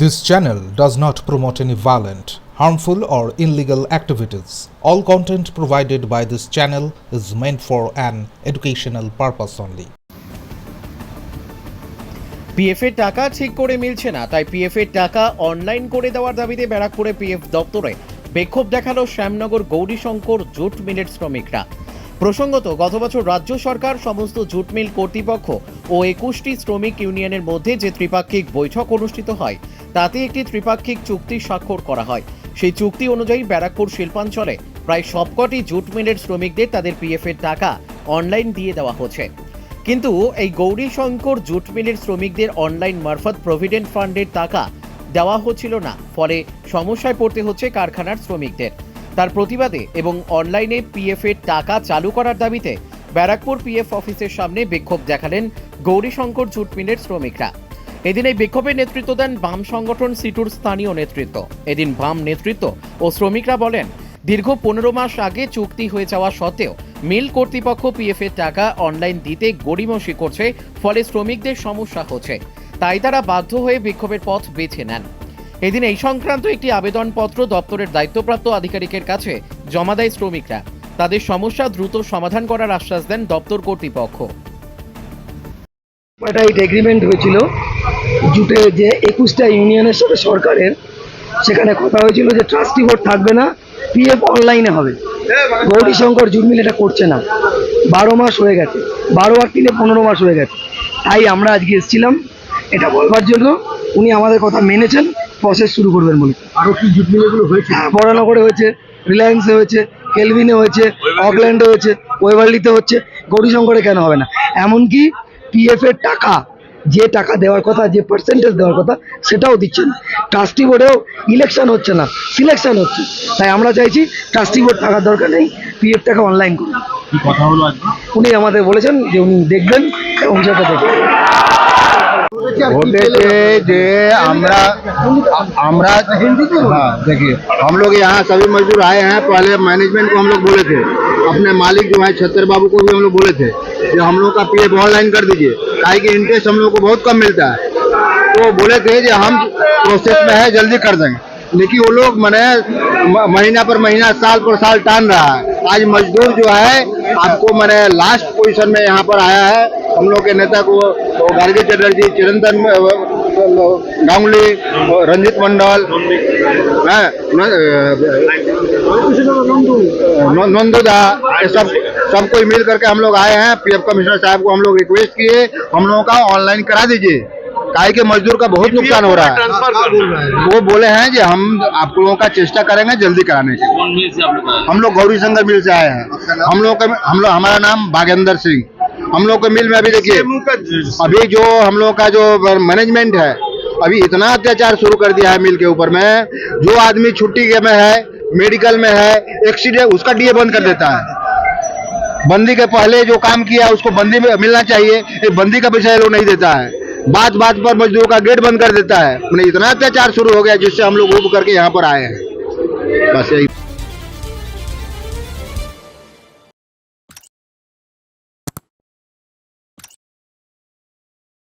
This channel does not promote any violent, harmful, or illegal activities. All content provided by this channel is meant for an educational purpose only. PF এর টাকা ঠিক করে মিলছে না তাই PF এর টাকা অনলাইন করে দেওয়ার দাবিতে ব্যারাকপুরে পিএফ দপ্তরে বিক্ষোভ দেখাল শ্যামনগর গৌরীশঙ্কর জুট মিলের শ্রমিকরা প্রসঙ্গত গত বছর রাজ্য সরকার সমস্ত জুট মিল কর্তৃপক্ষ ও একুশটি শ্রমিক ইউনিয়নের মধ্যে যে ত্রিপাক্ষিক বৈঠক অনুষ্ঠিত হয়, তাতে একটি ত্রিপাক্ষিক চুক্তি স্বাক্ষর করা হয়। সেই চুক্তি অনুযায়ী ব্যারাকপুর শিল্পাঞ্চলে প্রায় সবকটি জুট মিলের শ্রমিকদের তাদের পিএফের টাকা অনলাইন দিয়ে দেওয়া হচ্ছে। কিন্তু এই গৌরীশঙ্কর জুট মিলের শ্রমিকদের অনলাইন মারফত প্রভিডেন্ট ফান্ডের টাকা দেওয়া হচ্ছিল না, ফলে সমস্যায় পড়তে হচ্ছে কারখানার শ্রমিকদের। তার প্রতিবাদে এবং অনলাইনে পিএফ এর টাকা চালু করার দাবিতে ব্যারাকপুর পিএফ অফিসের সামনে বিক্ষোভ দেখালেন গৌরীশঙ্কর জুট মিলের শ্রমিকরা। এদিন এই বিক্ষোভের নেতৃত্ব দেন বাম সংগঠন সিটুর স্থানীয় নেতৃত্ব। এদিন বাম নেতৃত্ব ও শ্রমিকরা বলেন, দীর্ঘ পনেরো মাস আগে চুক্তি হয়ে যাওয়া সত্ত্বেও মিল কর্তৃপক্ষ পিএফ এর টাকা অনলাইন দিতে গড়িমসি করছে, ফলে শ্রমিকদের সমস্যা হচ্ছে। তাই তারা বাধ্য হয়ে বিক্ষোভের পথ বেছে নেন। এদিন এই সংক্রান্ত একটি আবেদনপত্র দপ্তরের দায়িত্বপ্রাপ্ত আধিকারিকের কাছে জমা দেয় শ্রমিকরা। তাদের সমস্যা দ্রুত সমাধান করার আশ্বাস দেন দপ্তর কর্তৃপক্ষ। একটা এগ্রিমেন্ট হয়েছিল জুটে যে একুশটা ইউনিয়নের সাথে সরকারের সেখানে কথা হয়েছিল যে ট্রাস্টি বোর্ড থাকবে না পিএফ অনলাইনে হবে। গৌরীশঙ্কর জুট মিল এটা করছে না। বারো মাস হয়ে গেছে। বারো আর তিনে পনেরো মাস হয়ে গেছে। তাই আমরা আজকে এসেছিলাম এটা বলবার জন্য। উনি আমাদের কথা মেনেছেন প্রসেস শুরু করবেন বলে। আরও কি জুট মিলগুলো হয়েছে? হ্যাঁ বরানগরে হয়েছে রিলায়েন্সে হয়েছে। কেলভিনে হয়েছে অকল্যান্ডে হয়েছে ওয়েভারলিতে হচ্ছে গৌরীশঙ্করে কেন হবে না? এমনকি পিএফ এর টাকা যে টাকা দেওয়ার কথা যে পার্সেন্টেজ দেওয়ার কথা সেটাও দিচ্ছেন। ট্রাস্টি বোর্ডেও ইলেকশন হচ্ছে না সিলেকশন হচ্ছে। তাই আমরা চাইছি ট্রাস্টি বোর্ড টাকার দরকার নেই পিএফ টাকা অনলাইন করুন। কথা হলো আজকে? উনি আমাদের বলেছেন যে উনি দেখবেন এবং সেটা দেখবেন। ঘটেছে যে আমরা আমরা हाँ देखिए हम लोग यहाँ सभी मजदूर आए हैं पहले मैनेजमेंट को हम लोग बोले थे अपने मालिक जो है छत्तर बाबू को भी हम लोग बोले थे कि हम लोग का पीएफ ऑनलाइन कर दीजिए काहे कि इंटरेस्ट हम लोग को बहुत कम मिलता है तो बोले थे कि हम प्रोसेस में है जल्दी कर देंगे लेकिन वो लोग मैंने म- महीना पर महीना साल पर साल टान रहा है आज मजदूर जो है आपको मैंने लास्ट पोजीशन में यहाँ पर आया है हम लोग के नेता को गार्गी चटर्जी चिरंतन गांगुली रंजित मंडल हैं, नंदुदा ये सब सबको मिल करके हम लोग आए हैं। पीएफ कमिश्नर साहब को हम लोग रिक्वेस्ट किए हम लोगों का ऑनलाइन करा दीजिए। काहे के मजदूर का बहुत नुकसान हो रहा है। वो बोले हैं कि हम आप लोगों का चेष्टा करेंगे जल्दी कराने की? हम लोग गौरी शंकर मिल से आए हैं। हम लोग का हम लोग हमारा नाम बागेंद्र सिंह। हम लोग के मिल में अभी देखिए अभी जो हम लोग का जो मैनेजमेंट है अभी इतना अत्याचार शुरू कर दिया है मिल के ऊपर में। जो आदमी छुट्टी के में है मेडिकल में है एक्सीडेंट उसका डीए बंद कर देता है। बंदी के पहले जो काम किया उसको बंदी में मिलना चाहिए ये बंदी का पैसा ये लोग नहीं देता है। बात बात पर मजदूर का गेट बंद कर देता है। इतना अत्याचार शुरू हो गया जिससे हम लोग उब करके यहाँ पर आए हैं। बस यही।